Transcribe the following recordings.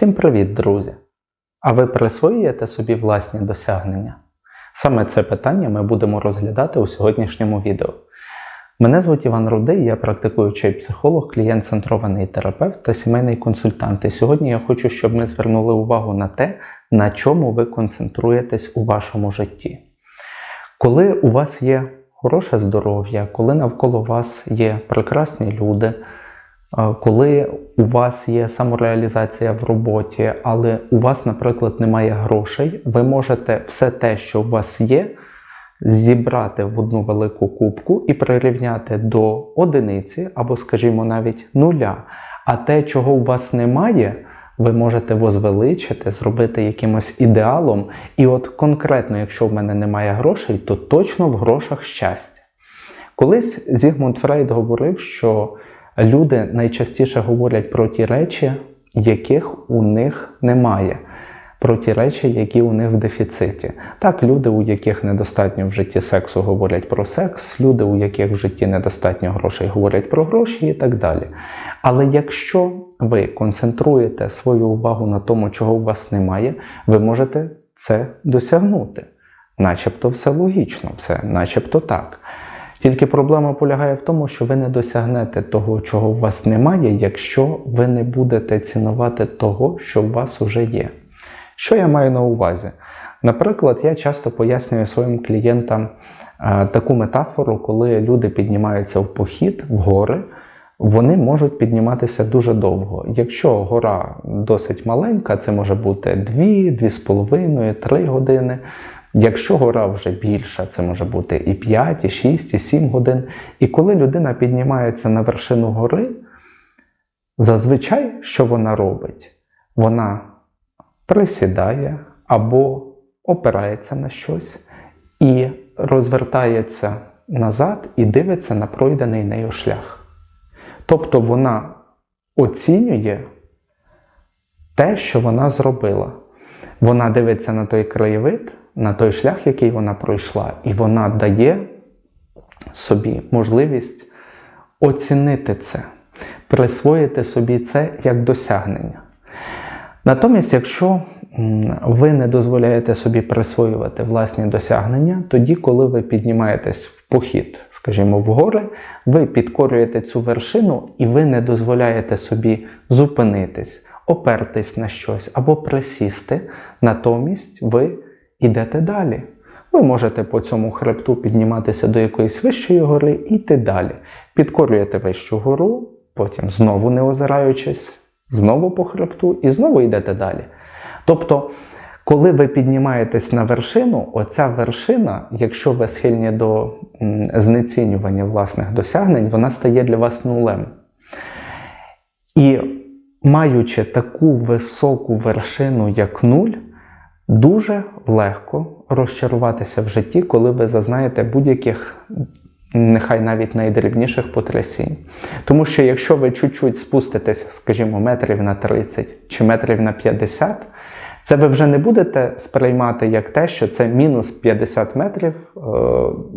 Всім привіт, друзі! А ви присвоюєте собі власні досягнення? Саме це питання ми будемо розглядати у сьогоднішньому відео. Мене звуть Іван Рудий, я практикуючий психолог, клієнт-центрований терапевт та сімейний консультант. І сьогодні я хочу, щоб ми звернули увагу на те, на чому ви концентруєтесь у вашому житті. Коли у вас є хороше здоров'я, коли навколо вас є прекрасні люди, коли у вас є самореалізація в роботі, але у вас, наприклад, немає грошей, ви можете все те, що у вас є, зібрати в одну велику кубку і прирівняти до одиниці або, скажімо, навіть нуля. А те, чого у вас немає, ви можете возвеличити, зробити якимось ідеалом. І от конкретно, якщо в мене немає грошей, то точно в грошах щастя. Колись Зігмунд Фрейд говорив, що люди найчастіше говорять про ті речі, яких у них немає, про ті речі, які у них в дефіциті. Так, люди, у яких недостатньо в житті сексу, говорять про секс, люди, у яких в житті недостатньо грошей, говорять про гроші і так далі. Але якщо ви концентруєте свою увагу на тому, чого у вас немає, ви можете це досягнути. Начебто все логічно, все начебто так. Тільки проблема полягає в тому, що ви не досягнете того, чого у вас немає, якщо ви не будете цінувати того, що у вас вже є. Що я маю на увазі? Наприклад, я часто пояснюю своїм клієнтам е, таку метафору, коли люди піднімаються в похід в гори, вони можуть підніматися дуже довго. Якщо гора досить маленька, це може бути 2, 2,5, 3 години. Якщо гора вже більша, це може бути і 5, і 6, і 7 годин. І коли людина піднімається на вершину гори, зазвичай що вона робить? Вона присідає або опирається на щось і розвертається назад і дивиться на пройдений нею шлях. Тобто вона оцінює те, що вона зробила. Вона дивиться на той краєвид, на той шлях, який вона пройшла, і вона дає собі можливість оцінити це, присвоїти собі це як досягнення. Натомість, якщо ви не дозволяєте собі присвоювати власні досягнення, тоді, коли ви піднімаєтесь в похід, скажімо, в гори, ви підкорюєте цю вершину і ви не дозволяєте собі зупинитись, опертись на щось або присісти, натомість ви йдете далі. Ви можете по цьому хребту підніматися до якоїсь вищої гори і йти далі. Підкорюєте вищу гору, потім знову не озираючись, знову по хребту і знову йдете далі. Тобто, коли ви піднімаєтесь на вершину, оця вершина, якщо ви схильні до знецінювання власних досягнень, вона стає для вас нулем. І маючи таку високу вершину, як нуль, дуже легко розчаруватися в житті, коли ви зазнаєте будь-яких, нехай навіть найдрібніших потрясінь. Тому що якщо ви чуть-чуть спуститесь, скажімо, метрів на 30 чи метрів на 50, це ви вже не будете сприймати як те, що це мінус 50 метрів е,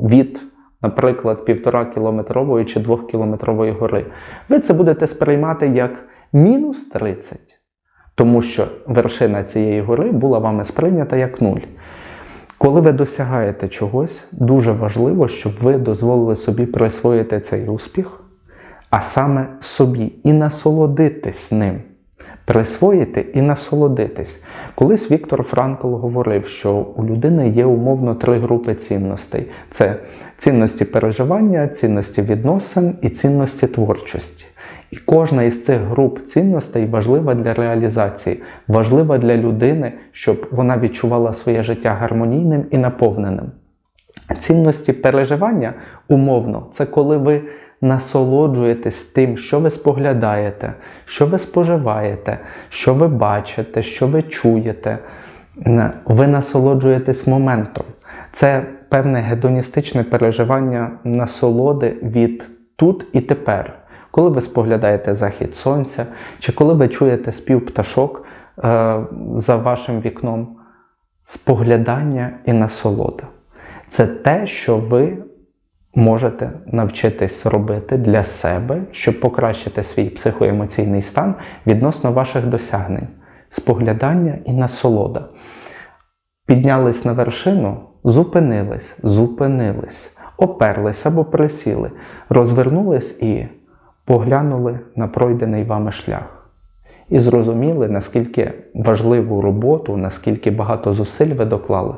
від, наприклад, півтора кілометрової чи двохкілометрової гори. Ви це будете сприймати як мінус 30. Тому що вершина цієї гори була вами сприйнята як нуль. Коли ви досягаєте чогось, дуже важливо, щоб ви дозволили собі присвоїти цей успіх, а саме собі і насолодитись ним. Присвоїти і насолодитись. Колись Віктор Франкл говорив, що у людини є умовно три групи цінностей: це цінності переживання, цінності відносин і цінності творчості. І кожна із цих груп цінностей важлива для реалізації, важлива для людини, щоб вона відчувала своє життя гармонійним і наповненим. Цінності переживання умовно, це коли ви насолоджуєтесь тим, що ви споглядаєте, що ви споживаєте, що ви бачите, що ви чуєте. Ви насолоджуєтесь моментом. Це певне гедоністичне переживання насолоди від тут і тепер. Коли ви споглядаєте захід сонця, чи коли ви чуєте спів пташок е, за вашим вікном, споглядання і насолода. Це те, що ви можете навчитись робити для себе, щоб покращити свій психоемоційний стан відносно ваших досягнень. споглядання і насолода. Піднялись на вершину, зупинились, зупинились, оперлись або присіли, розвернулись і поглянули на пройдений вами шлях. І зрозуміли, наскільки важливу роботу, наскільки багато зусиль ви доклали,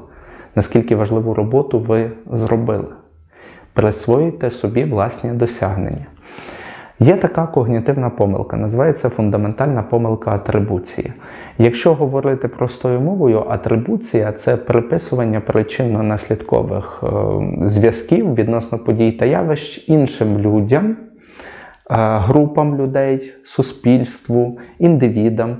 наскільки важливу роботу ви зробили. Присвоїте собі власні досягнення. Є така когнітивна помилка, називається фундаментальна помилка атрибуції. Якщо говорити простою мовою, атрибуція це приписування причинно-наслідкових е, зв'язків відносно подій та явищ іншим людям, е, групам людей, суспільству, індивідам.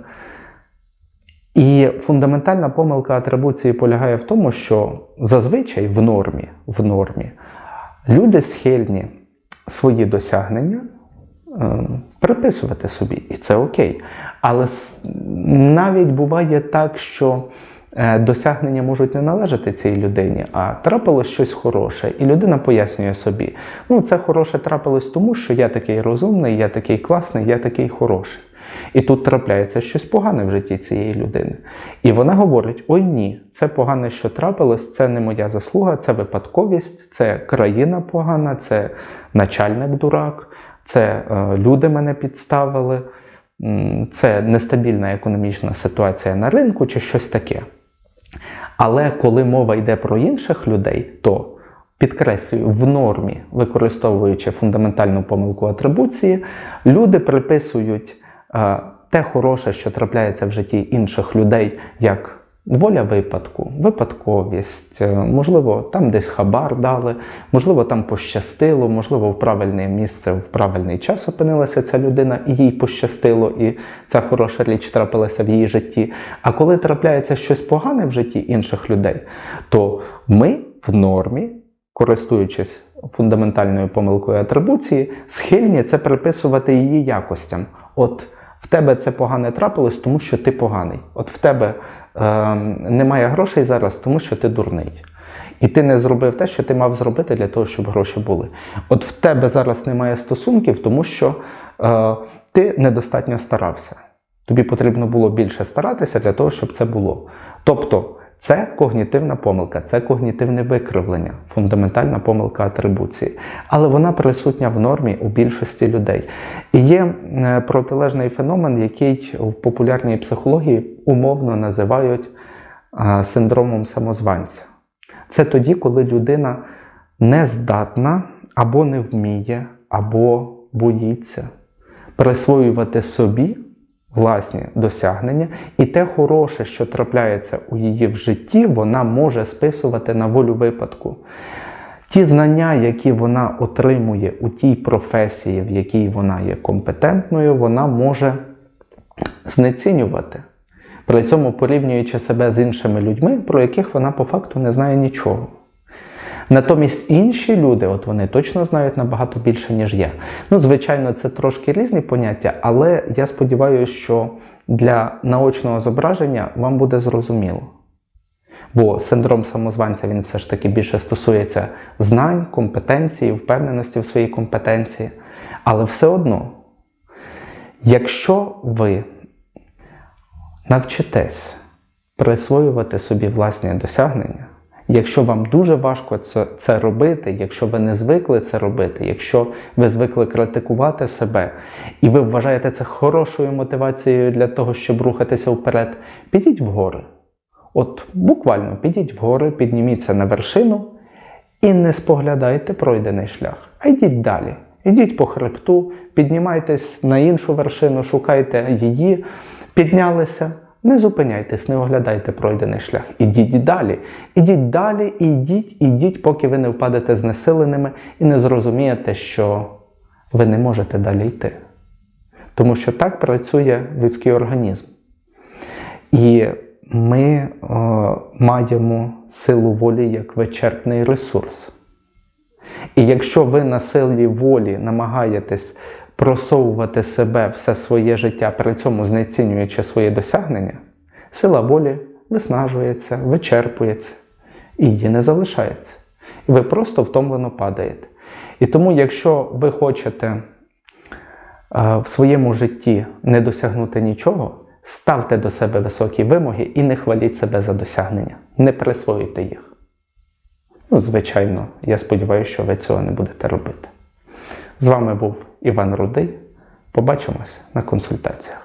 І фундаментальна помилка атрибуції полягає в тому, що зазвичай в нормі, в нормі люди схильні свої досягнення е, приписувати собі, і це окей. Але навіть буває так, що е, досягнення можуть не належати цій людині, а трапилось щось хороше, і людина пояснює собі: ну, це хороше трапилось тому, що я такий розумний, я такий класний, я такий хороший. І тут трапляється щось погане в житті цієї людини. І вона говорить: ой ні, це погане, що трапилось, це не моя заслуга, це випадковість, це країна погана, це начальник дурак, це е, люди мене підставили, це нестабільна економічна ситуація на ринку чи щось таке. Але коли мова йде про інших людей, то підкреслюю, в нормі, використовуючи фундаментальну помилку атрибуції, люди приписують те хороше, що трапляється в житті інших людей, як воля випадку, випадковість, е, можливо, там десь хабар дали, можливо, там пощастило, можливо, в правильне місце, в правильний час опинилася ця людина, і їй пощастило, і ця хороша річ трапилася в її житті. А коли трапляється щось погане в житті інших людей, то ми в нормі, користуючись фундаментальною помилкою атрибуції, схильні це приписувати її якостям. От в тебе це погане трапилось, тому що ти поганий. От в тебе е, немає грошей зараз, тому що ти дурний. І ти не зробив те, що ти мав зробити для того, щоб гроші були. От в тебе зараз немає стосунків, тому що е, ти недостатньо старався. Тобі потрібно було більше старатися для того, щоб це було. Тобто, це когнітивна помилка, це когнітивне викривлення, фундаментальна помилка атрибуції. Але вона присутня в нормі у більшості людей. І є е, протилежний феномен, який в популярній психології умовно називають е, синдромом самозванця. Це тоді, коли людина не здатна або не вміє, або боїться присвоювати собі власні досягнення, і те хороше, що трапляється у її в житті, вона може списувати на волю випадку. Ті знання, які вона отримує у тій професії, в якій вона є компетентною, вона може знецінювати. При цьому порівнюючи себе з іншими людьми, про яких вона по факту не знає нічого. Натомість інші люди, от вони точно знають набагато більше, ніж я. Ну, звичайно, це трошки різні поняття, але я сподіваюся, що для наочного зображення вам буде зрозуміло. Бо синдром самозванця він все ж таки більше стосується знань, компетенції, впевненості в своїй компетенції. Але все одно, якщо ви навчитесь присвоювати собі власні досягнення, Якщо вам дуже важко це, це робити, якщо ви не звикли це робити, якщо ви звикли критикувати себе, і ви вважаєте це хорошою мотивацією для того, щоб рухатися вперед, підіть вгори. От буквально підіть вгори, підніміться на вершину і не споглядайте пройдений шлях, а йдіть далі. Йдіть по хребту, піднімайтесь на іншу вершину, шукайте її, піднялися. Не зупиняйтесь, не оглядайте пройдений шлях. Ідіть далі. Ідіть далі, ідіть, ідіть, поки ви не впадете знесиленими і не зрозумієте, що ви не можете далі йти. Тому що так працює людський організм. І ми о, маємо силу волі як вичерпний ресурс. І якщо ви на силі волі намагаєтесь просовувати себе все своє життя, при цьому знецінюючи свої досягнення, сила волі виснажується, вичерпується і її не залишається. І ви просто втомлено падаєте. І тому, якщо ви хочете е, в своєму житті не досягнути нічого, ставте до себе високі вимоги і не хваліть себе за досягнення. Не присвоюйте їх. Ну, звичайно, я сподіваюся, що ви цього не будете робити. З вами був Іван Рудий. Побачимось на консультаціях.